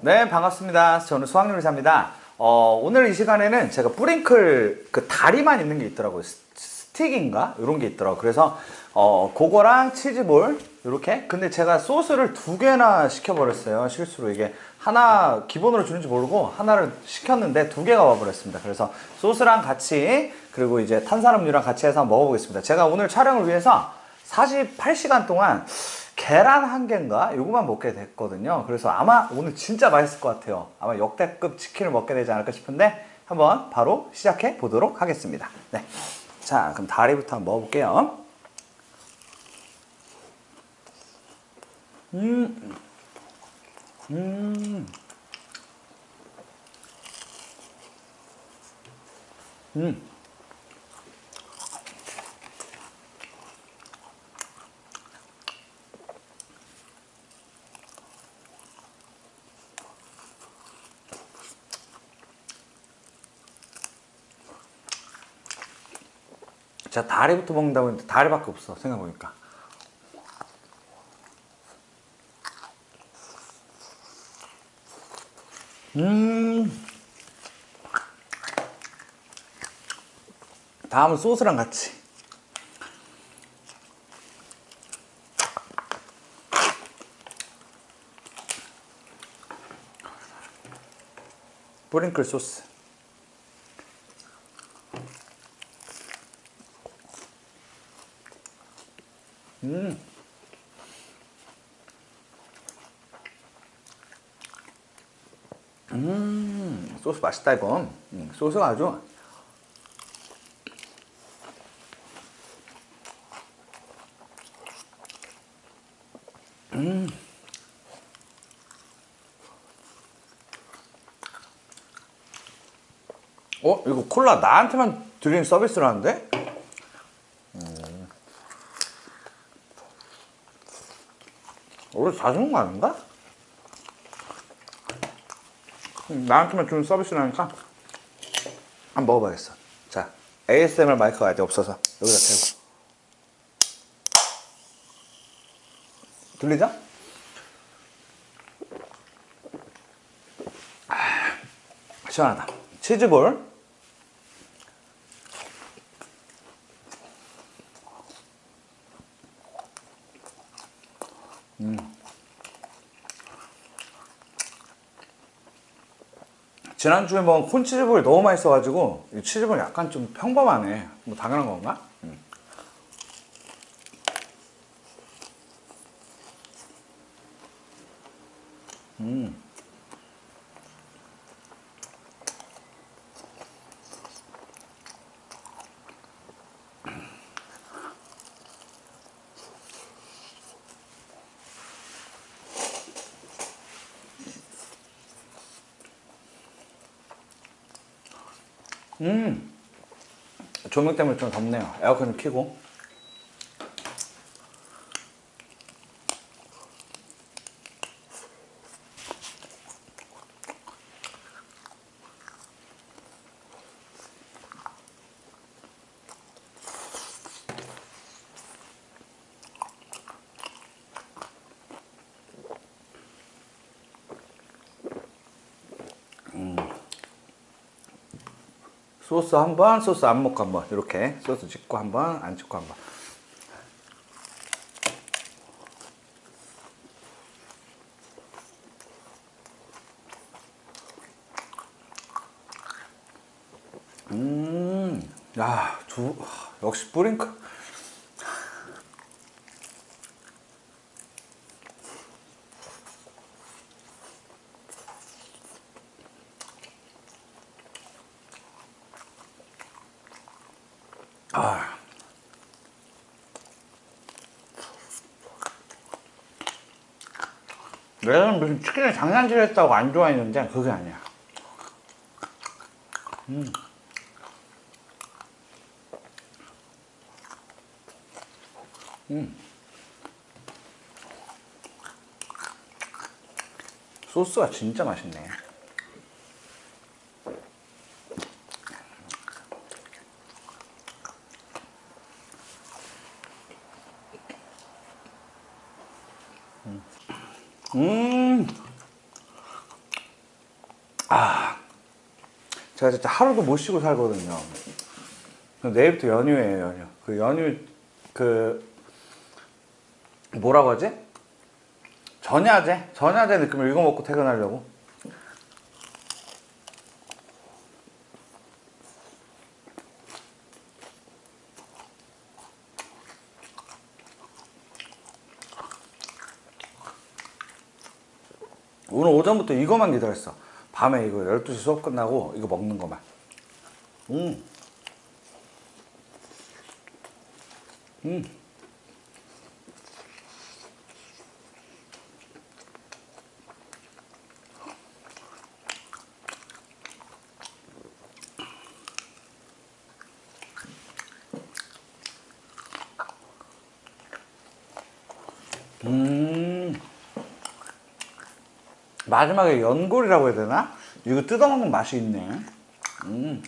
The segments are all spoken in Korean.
네, 반갑습니다. 저는 수학요리사입니다. 어, 오늘 이 시간에는 제가 뿌링클 그 다리만 있는 게 있더라고요. 스- 스틱인가? 이런 게 있더라고요. 그래서, 어, 그거랑 치즈볼, 이렇게. 근데 제가 소스를 두 개나 시켜버렸어요. 실수로 이게 하나 기본으로 주는지 모르고 하나를 시켰는데 두 개가 와버렸습니다. 그래서 소스랑 같이, 그리고 이제 탄산음료랑 같이 해서 한번 먹어보겠습니다. 제가 오늘 촬영을 위해서 48시간 동안 계란 한 개인가? 요거만 먹게 됐거든요. 그래서 아마 오늘 진짜 맛있을 것 같아요. 아마 역대급 치킨을 먹게 되지 않을까 싶은데 한번 바로 시작해 보도록 하겠습니다. 네. 자, 그럼 다리부터 한번 먹어볼게요. 음. 음. 음. 제가 다리부터 먹는다고 했는데 다리밖에 없어 생각해보니까. 음. 다음은 소스랑 같이. 뿌링클 소스 음. 음, 소스 맛있다 이거. 음, 소스가 아주. 음. 어, 이거 콜라 나한테만 드리는 서비스라는데? 원래 다 주는 거 아닌가? 음, 나한테만 주는 서비스라니까. 한번 먹어봐야겠어. 자 ASMR 마이크가 아직 없어서 여기다 대고. 들리죠? 아, 시원하다. 치즈볼 지난주에 먹은 콘치즈볼이 너무 맛있어가지고 이 치즈볼 약간 좀 평범하네 뭐 당연한 건가? 음. 음. 음. 조명 때문에 좀 덥네요. 에어컨 좀 켜고. 소스 한 번, 소스 안 먹고 한 번. 이렇게 소스 찍고 한 번, 안 찍고 한 번. 음, 야, 두, 역시 뿌링클. 내가 무슨 치킨을 장난질 했다고 안 좋아했는데 그게 아니야. 음. 음. 소스가 진짜 맛있네. 음. 아. 제가 진짜 하루도 못 쉬고 살거든요. 내일부터 연휴예요, 연휴. 그 연휴, 그, 뭐라고 하지? 전야제? 전야제 느낌을 이거 먹고 퇴근하려고. 오늘 오전부터 이거만 기다렸어. 밤에 이거 12시 수업 끝나고 이거 먹는 거만. 음. 음. 음. 마지막에 연골이라고 해야 되나? 이거 뜯어먹는 맛이 있네. 음.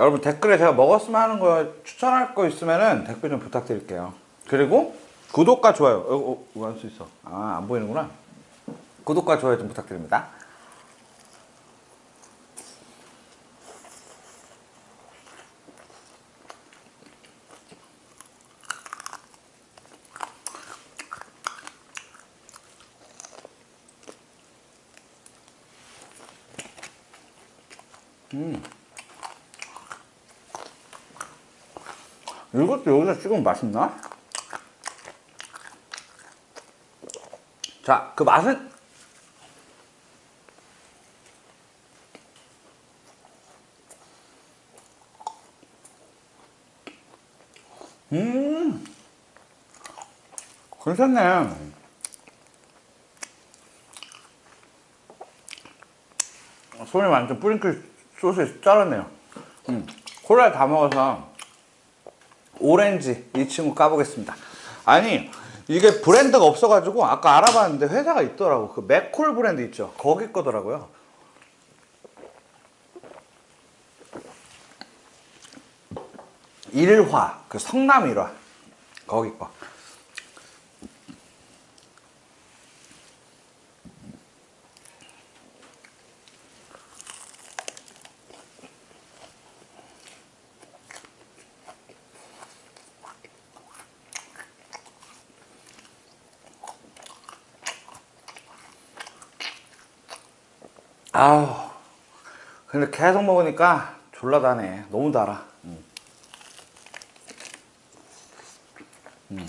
여러분 댓글에 제가 먹었으면 하는 거 추천할 거 있으면은 댓글 좀 부탁드릴게요. 그리고 구독과 좋아요. 어, 어, 왜할수 있어? 아, 안 보이는구나. 구독과 좋아요 좀 부탁드립니다. 이것도 여기서 찍으면 맛있나? 자, 그 맛은 음, 괜찮네. 손이 완전 뿌링클 소스에 짜랐네요. 음, 콜라를 다 먹어서 오렌지 이 친구 까보겠습니다. 아니 이게 브랜드가 없어가지고 아까 알아봤는데 회사가 있더라고. 그 맥콜 브랜드 있죠. 거기 거더라고요. 일화 그 성남 일화 거기 거. 아우 근데 계속 먹으니까 졸라 다네 너무 달아 음. 음.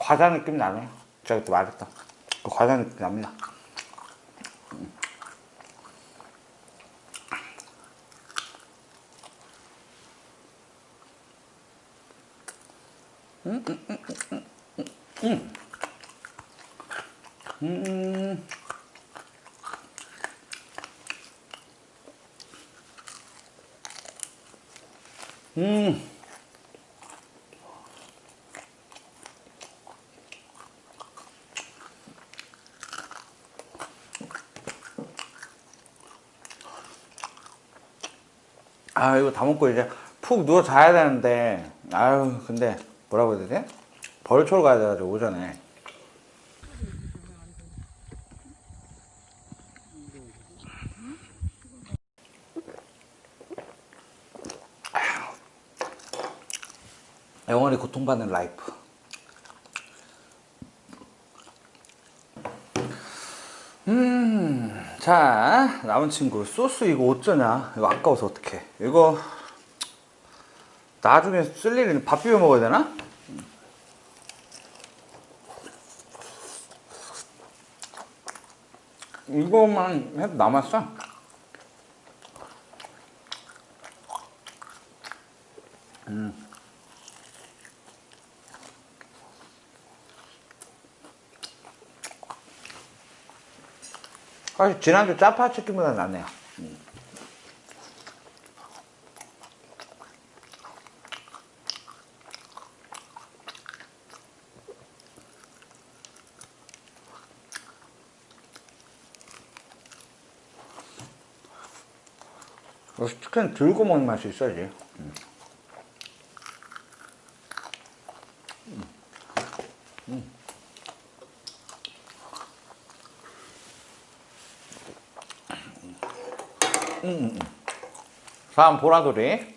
과자 느낌 나네 제가 그때 말했다 그 과자 느낌 납니다 음. 음. 아, 이거 다 먹고 이제 푹 누워 자야 되는데, 아유, 근데 뭐라고 해야 되지? 벌초를 가야 돼가지고 오전에. 영원히 고통받는 라이프. 음, 자, 남은 친구. 소스 이거 어쩌냐? 이거 아까워서 어떡해. 이거, 나중에 쓸 일은 밥 비벼 먹어야 되나? 이거만 해도 남았어. 사실 지난주 짜파 치킨보다 낫네요. 음. 치킨 들고 먹는 맛이 있어야지. 음. 다음 보라돌이.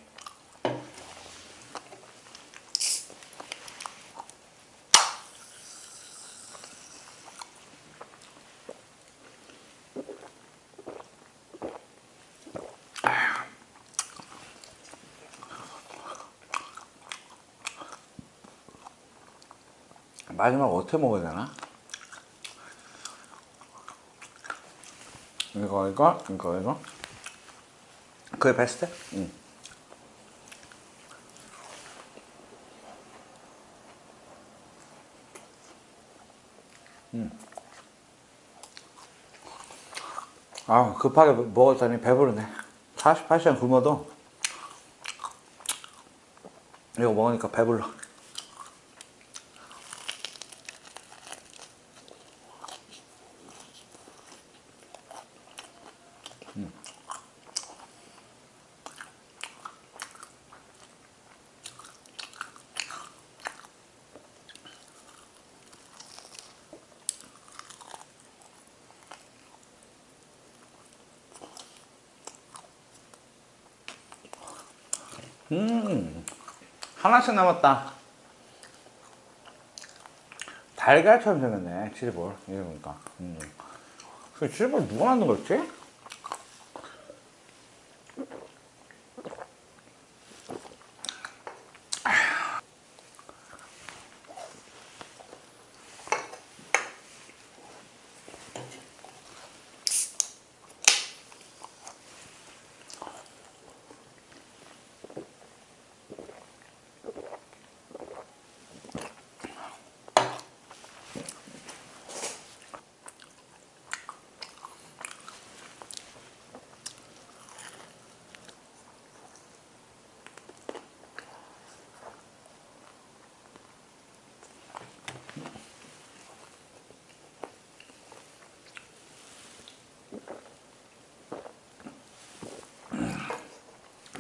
마지막 어떻게 먹어야 되나? 이거 이거 이거 이거 그게 베스트? 응. 음. 아 급하게 먹었더니 배부르네 48시간 굶어도 이거 먹으니까 배불러 음, 하나씩 남았다. 달걀처럼 생겼네, 치즈볼. 이거 보니까. 음. 그 치즈볼 누가 만든 거였지?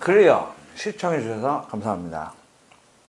클리어. 시청해주셔서 감사합니다.